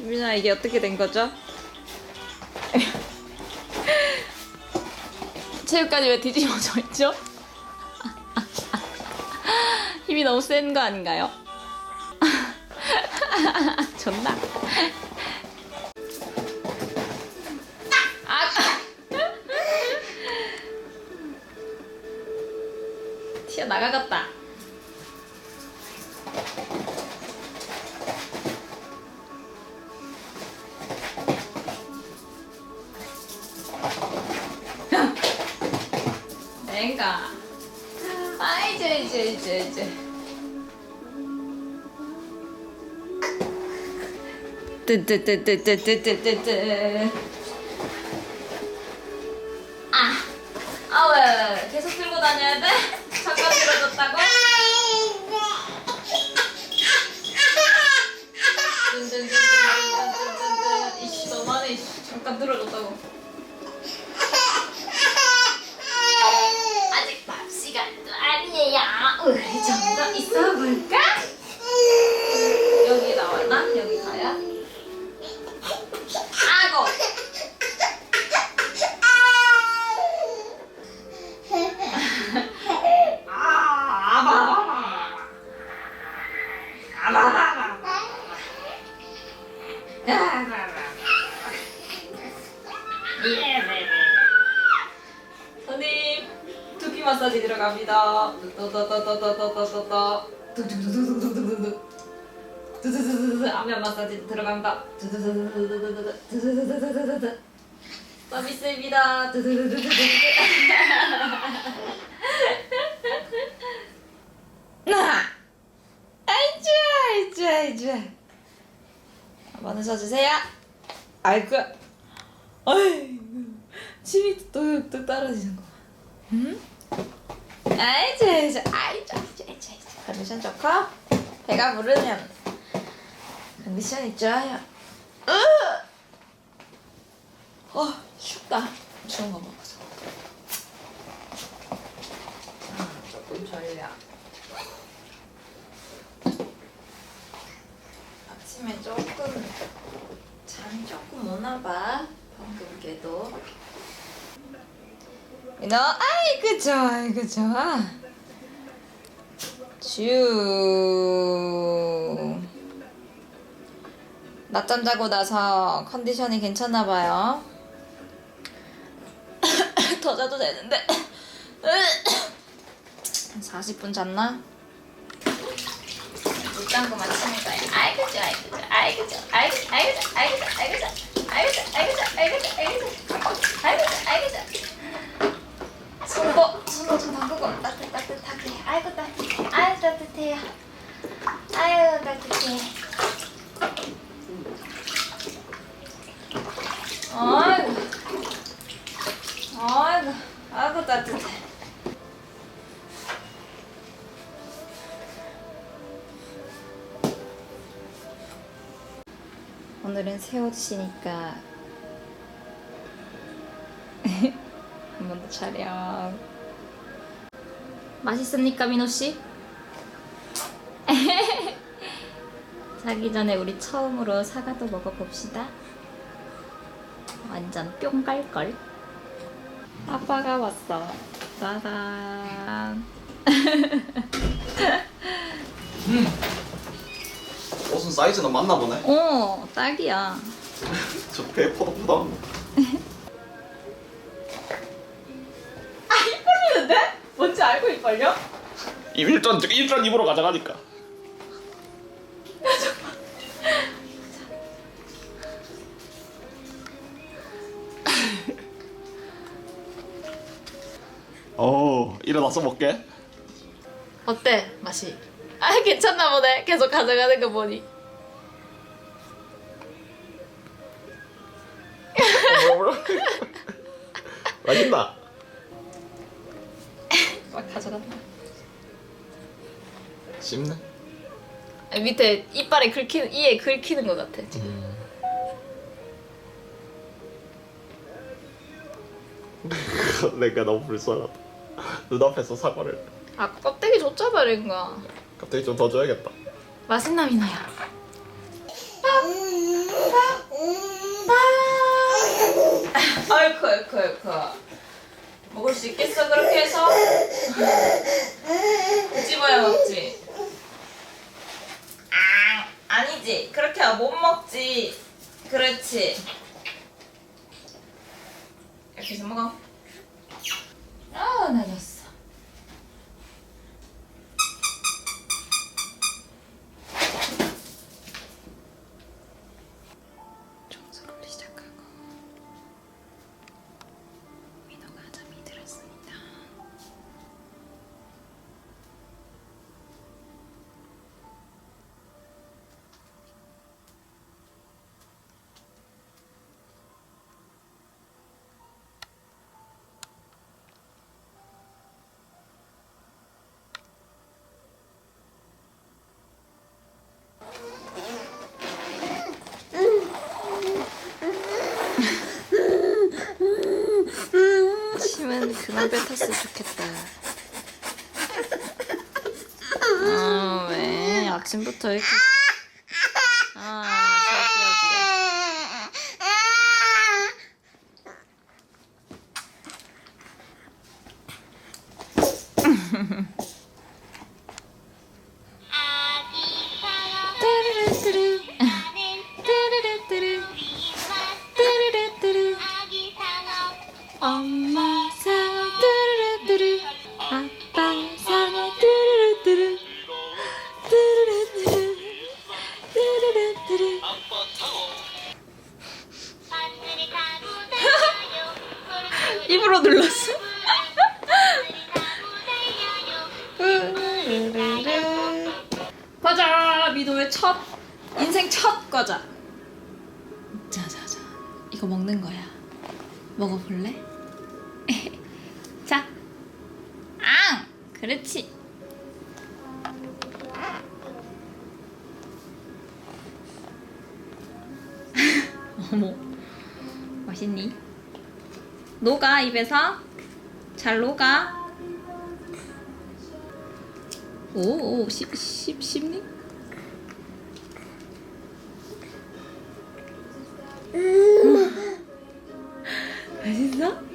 유민아 이게 어떻게 된 거죠? 체육관이 왜 뒤집어져 있죠? 힘이 너무 센 거 아닌가요? 존나. 아! 튀어 나가겠다. Venga. Ay, 이제 이제 이제. 뜨뜨뜨뜨뜨뜨뜨뜨. 아, 아 왜? 계속 들고 다녀야 돼? 잠깐 들어줬다고? 든든든든든든든든. 이씨 너무하네. 이씨. 잠깐 들어줬다고. 아직 밥 시간도 아니에요. 우리 좀더 있어 볼까? 여기 나왔나? 여기 가야? 아고. 아, 아바바바. 아바바바. 손님 마사지 들어갑니다. 또또또또또또또또 두두두두두두두두 두두두두두 안면 마사지 들어간다. 두두두두두두두두두두두두 서비스입니다. 두두두두두두 나 아이쭈 아이쭈 아이쭈 한번 웃어주세요. 아이고 아이고 침이 뚝뚝 떨어지는 거. 응? 아이고 아이고 아이고 아이고 아이고 컨디션 좋고 배가 부르면 컨디션이 좋아요. 으! 어 춥다. 추운 거 먹어서. 아, 조금 졸려. 아침에 조금 잠이 조금 오나 봐. 방금 깨도. 너 아이고 좋아 아이고 좋아. 쭈. 낮잠 자고 나서 컨디션이 괜찮나 봐요. 더 자도 되는데. 한 40분 잤나? 못 잠고 마치는 거야. 아이고 좋아, 아이고 좋아, 아이고 좋아, 아이고 좋아, 아이고 좋아, 아이고 좋아, 아이고 좋아, 아이고 좋아, 아이고 좋아, 아이고 좋아, 아이고 좋아, 아이고 좋아, 아이고 좋아. 손도 손도 좀 담그고 따뜻 따뜻하게. 아이고 따뜻해, 아이고 따뜻해요. 아이고 따뜻해. 아이고, 아이고, 아이고 따뜻해. 오늘은 새 옷이니까 촬영. 맛있습니까, 민호 씨? 자기 전에 우리 처음으로 사과도 먹어봅시다. 완전 뿅 갈걸. 아빠가 왔어. 짜잔. 옷은 사이즈는 맞나 보네. 오, 딱이야. 저 배에 포덕포덕. 걸요? 이 일전 일전 입으로 가져가니까. 어 일어나서 먹게. 어때 맛이? 아 괜찮나 보네. 계속 가져가는 거 보니. 맛있나? 가져간다. 씹네? 아, 밑에 이빨에 긁히는 이에 긁히는 것 같아. 지금. 음. 내가 너무 불쌍하다. 눈앞에서 사과를. 아 껍데기 줬잖아 랭가. 갑자기 좀 더 줘야겠다. 맛있나미 나야. 아이쿠 아이쿠 아이쿠. 먹을 수 있겠어? 그렇게 해서? 뒤집어야 먹지. 아 아니지. 그렇게 못 먹지. 그렇지. 이렇게 해서 먹어. 아 나졌어 그만 뱉었으면 좋겠다. 아, 왜? 아침부터 이렇게. 어머, 맛있니? 녹아 입에서 잘 녹아. 오, 오, 씹, 씹, 씹니? 맛있어?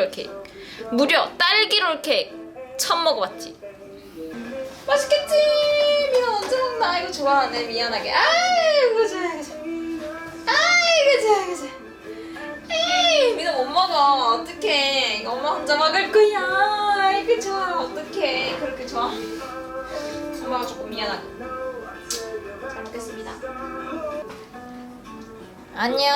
딸기롤 케이크 무려 딸기롤 케이크 처음 먹어봤지? 맛있겠지? 미나 언제 먹나? 이거 좋아하네. 미안하게. 이거 좋아 아이고 좋아 이거 좋아 에이 미나 못 먹어 어떡해. 이거 엄마 혼자 먹을 거야. 아이고 좋아. 어떡해. 그렇게 좋아. 엄마가 조금 미안하고 잘 먹겠습니다. 안녕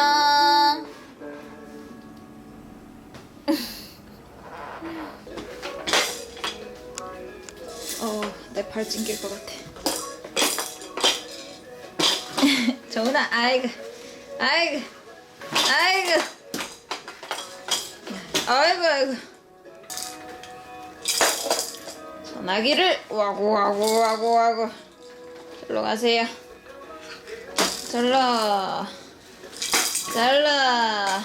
내 발 찡길 것 같아. 정훈아, 아이고, 아이고, 아이고, 아이고, 아이고. 전화기를 와고 와고 와고 와고. 절로 가세요. 절로, 잘라.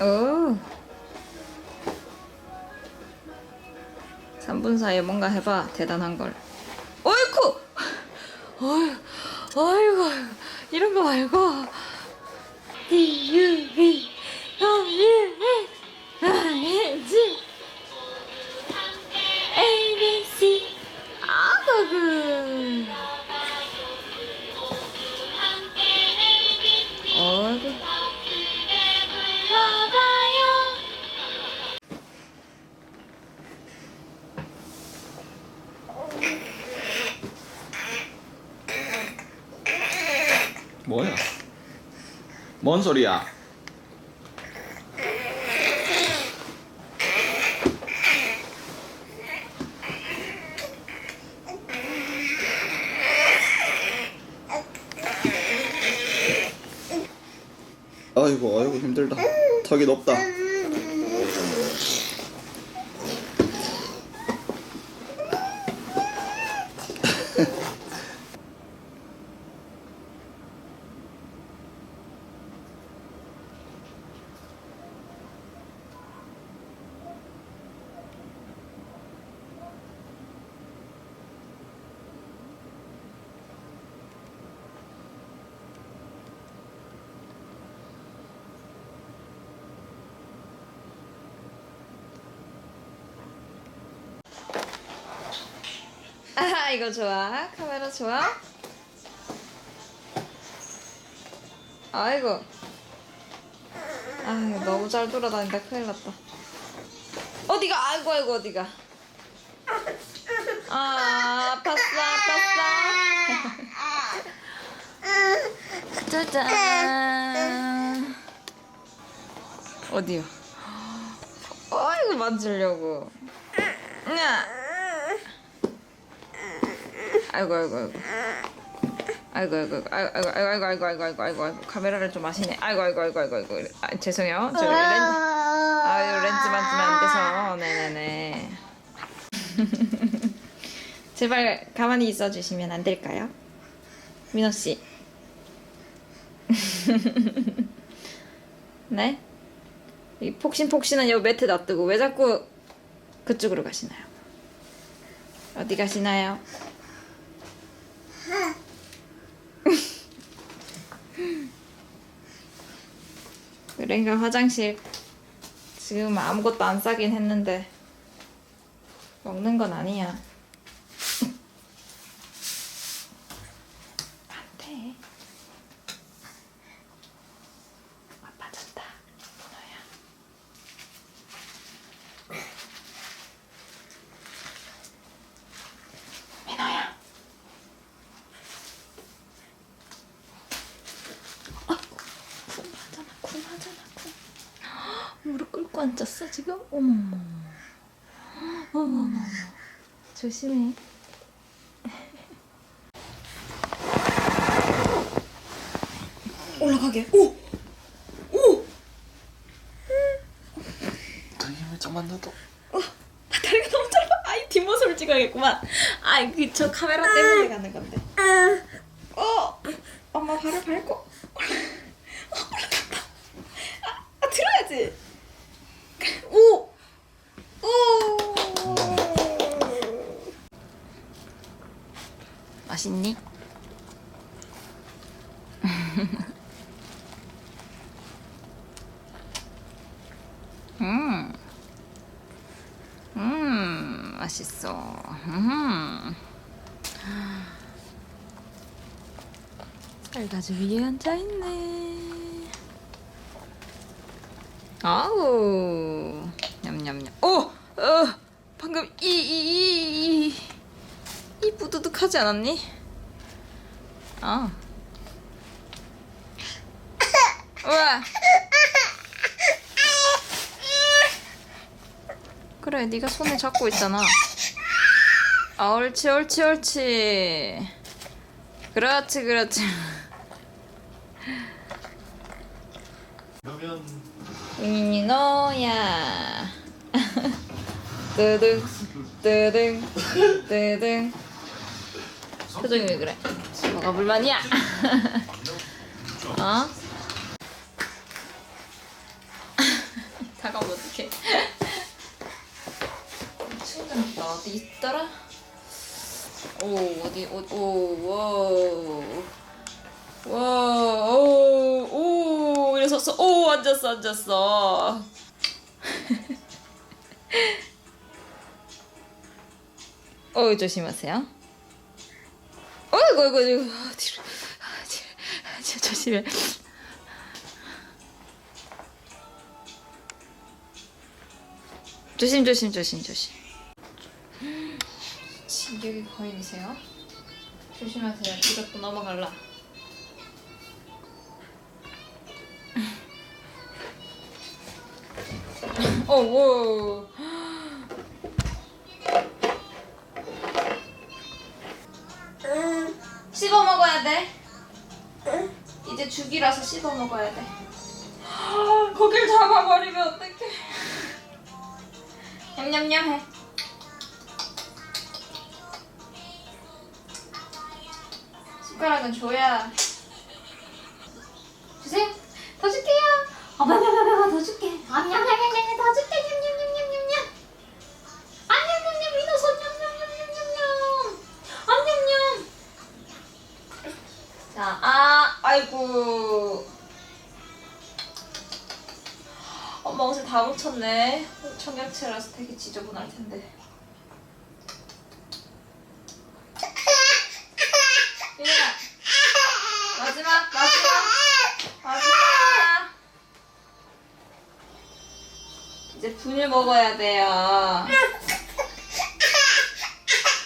오. 3분 사이에 뭔가 해봐. 대단한 걸. 어이쿠! 어이, 어이구, 이런 거 말고. ABC 아그그 그. 뭔 소리야? 아이고 아이고 힘들다 턱이 높다 아 이거 좋아? 카메라 좋아? 아이고. 아 너무 잘 돌아다닌다. 큰일 났다. 어디가? 아이고 아이고 어디가? 아 아팠어 아팠어? 짜잔. 어디요 아이고 만지려고. 야. 아이고 아이고 아이고 아이고 아이고 아이고 아이고 아이고 아이고 아이고 아이고 아이고 아이고 카메라를 좀 하시네 아이고 아이고 아이고 아이고 아이고 아, 죄송해요 저 렌즈 아유 렌즈 만지면 안 돼서 네네네 제발 가만히 있어 주시면 안 될까요 민호 씨 네? 이 폭신폭신한 요 매트 놔두고 왜 자꾸 그쪽으로 가시나요? 어디 가시나요? 그러니까 화장실 지금 아무것도 안 싸긴 했는데 먹는 건 아니야. 안 돼. 아파졌다, 문어야. 민호야. 쿵하잖아, 쿵하잖아, 쿵. 무릎 꿇고 앉았어 지금? 어머머. 어머머. 조심해. 올라가게. 오, 오. 더 힘을 좀만 넣어도 어, 다리가 너무 짧아. 아이 뒷모습을 찍어야겠구만. 아이 그저 카메라 때문에 가는 건데. 어, 엄마 발을 밟고. 어, 올라간다. 아, 아 들어야지. 오, 오. 맛있니? 음. 음, 맛있어. 음. 쌀가지 위에 앉아있네. 아우. 냠냠냠. 오! 어! 방금 이, 이, 이, 이, 이 부두둑 하지 않았니? 아. 우와! 그래, 네가 손에 잡고 있잖아. 아, 옳지, 옳지, 옳지. 그렇지, 그렇지. 윤이 너야. 뜨등, 뜨등, 뜨등. 표정이 왜 그래? 뭐가 불만이야? 어? 다가오면 어떡해. 충전기가 어디 있더라? 오, 어디, 오, 오, 워. 와, 오, 오, 일어섰어. 오, 앉았어, 앉았어. 어, 조심하세요. 어이구 어이구 어이구 아, 뒤로. 아, 뒤로. 조심해 아, 조심 조심 조심 조심 진격의 거인이세요? 조심하세요 이것도 넘어갈라 어우 죽이라서 씹어 먹어야 돼. 거길 잡아버리면 어떡해. 냠냠냠 해. 숟가락은 줘야. 주세요. 더 줄게요. 어, 봐봐봐봐, 더 줄게. 냠냠냠냠냠, 더 줄게. 냠냠냠냠냠냠. 안냠냠냠, 민호 손 냠냠냠냠냠냠. 안냠냠. 자, 아, 아이고. 엄마 옷에 다 묻혔네. 청양채라서 되게 지저분할 텐데. 마지막, 마지막, 마지막. 이제 분유 먹어야 돼요.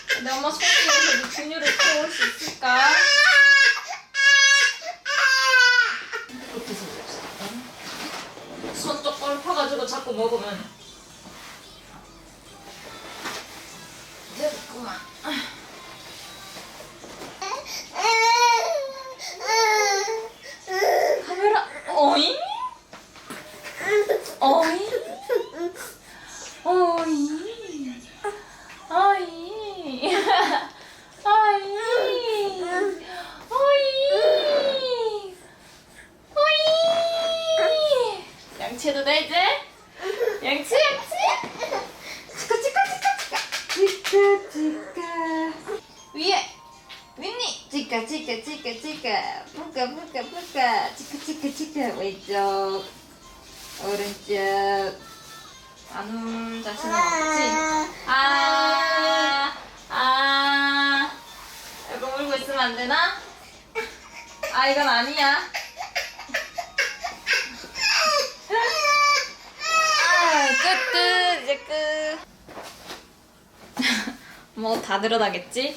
근데 엄마 손님에서도 분유를 태울 수 있을까? 어떻게 생겼어? 손 조금 펴가 치카 치카 치카 치카 푸까 푸까 푸까 치카 치카 치카 왼쪽 오른쪽 안 울 자신은 없지? 아, 아, 이거 울고 있으면 안 되나? 아, 이건 아니야. 아, 끝, 끝, 이제 끝. 뭐 다 늘어나겠지?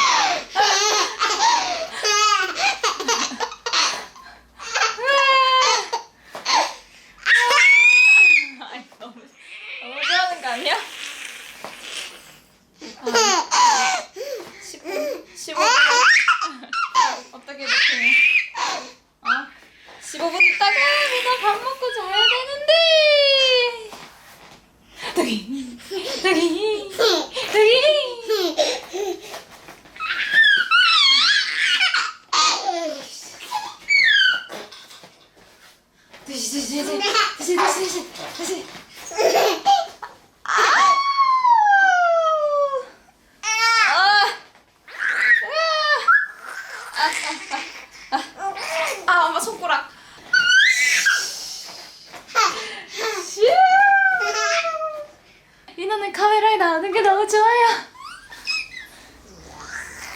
게 너무 좋아요.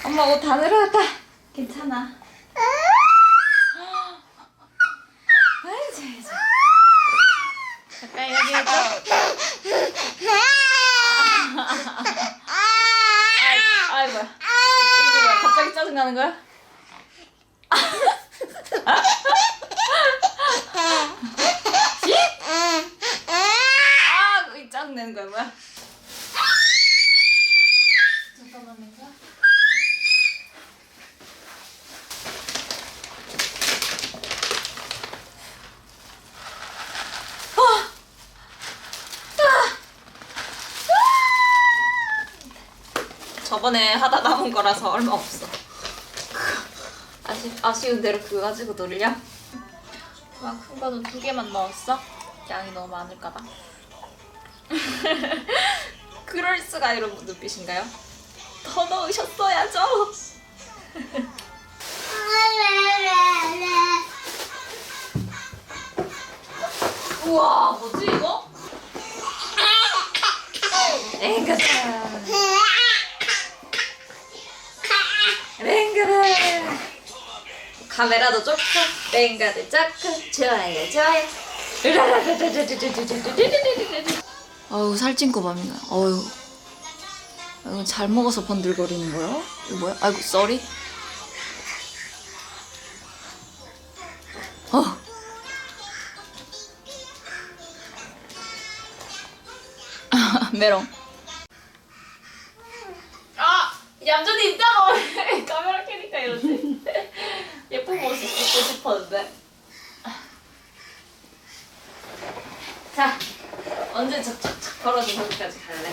엄마 옷 다 늘어났다. 괜찮아. 아이, 잘, 잘. 가까이 여기 해줘. 아이, 아이, 뭐야. 이게 뭐야. 갑자기 짜증나는 거야? 아, 이 짜증내는 거야, 뭐야? 잠깐만, 내가. 아! 저번에 하다 남은 거라서 얼마 없어. 아쉬, 아쉬운 대로 그거 가지고 놀려? 와, 큰 거는 두 개만 넣었어? 양이 너무 많을까봐. 그럴 수가 이런 눈빛인가요? 더 넣으셨어야죠. 우와, 뭐지 이거? 앵그다. 카메라도 좋고 뱅가도 좋고 좋아요 좋아요 어우 살찐 거 봅니다 어우 이건 잘 먹어서 번들거리는 거야? 이거 뭐야? 아이고 썰이? 어 메롱 아! 얌전히 있다고 카메라 켜니까 이러지 예쁜 모습 찍고 싶었는데. 자 언제 저착착 걸어서 거기까지 갈래?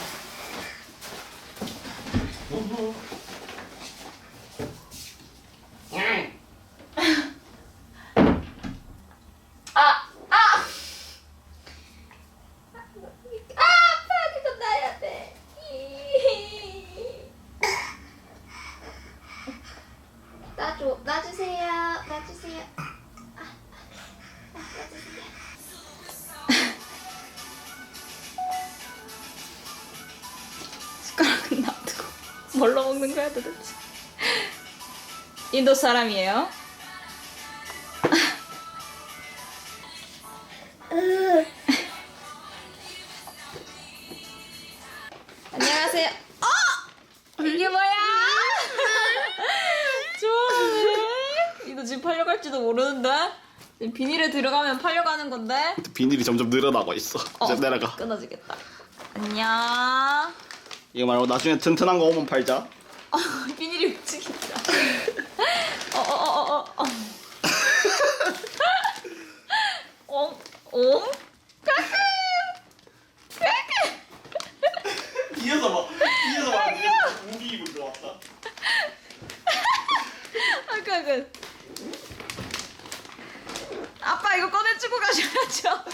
뭘로 먹는 거야 도대체? 인도 사람이에요? 안녕하세요. 어! 이게 뭐야? 좋아해. 이거 지금 팔려갈지도 모르는데? 지금 비닐에 들어가면 팔려가는 건데? 비닐이 점점 늘어나고 있어. 이제 내려가. 끊어지겠다. 안녕. 이거 말고 나중에 튼튼한 거 오면 팔자. 어, 비닐이 움직인다. 어, 어, 어, 어, 어. 어, 어? 뒤에서 봐. 뒤에서 봐. 뒤에서 무기 입고 들어왔다. 아까 그 아빠 이거 꺼내주고 가셔야죠.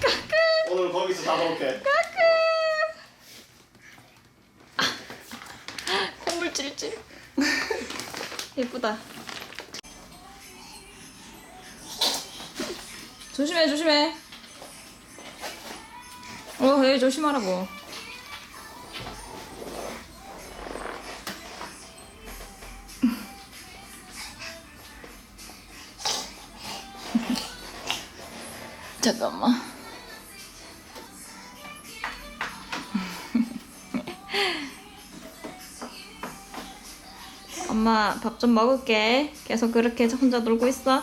까끄 오늘 거기서 잡아올게. 까끄. 찔찔. 예쁘다. 조심해 조심해. 어, 예, 조심하라고. 잠깐만. 엄마 밥 좀 먹을게. 계속 그렇게 혼자 놀고 있어.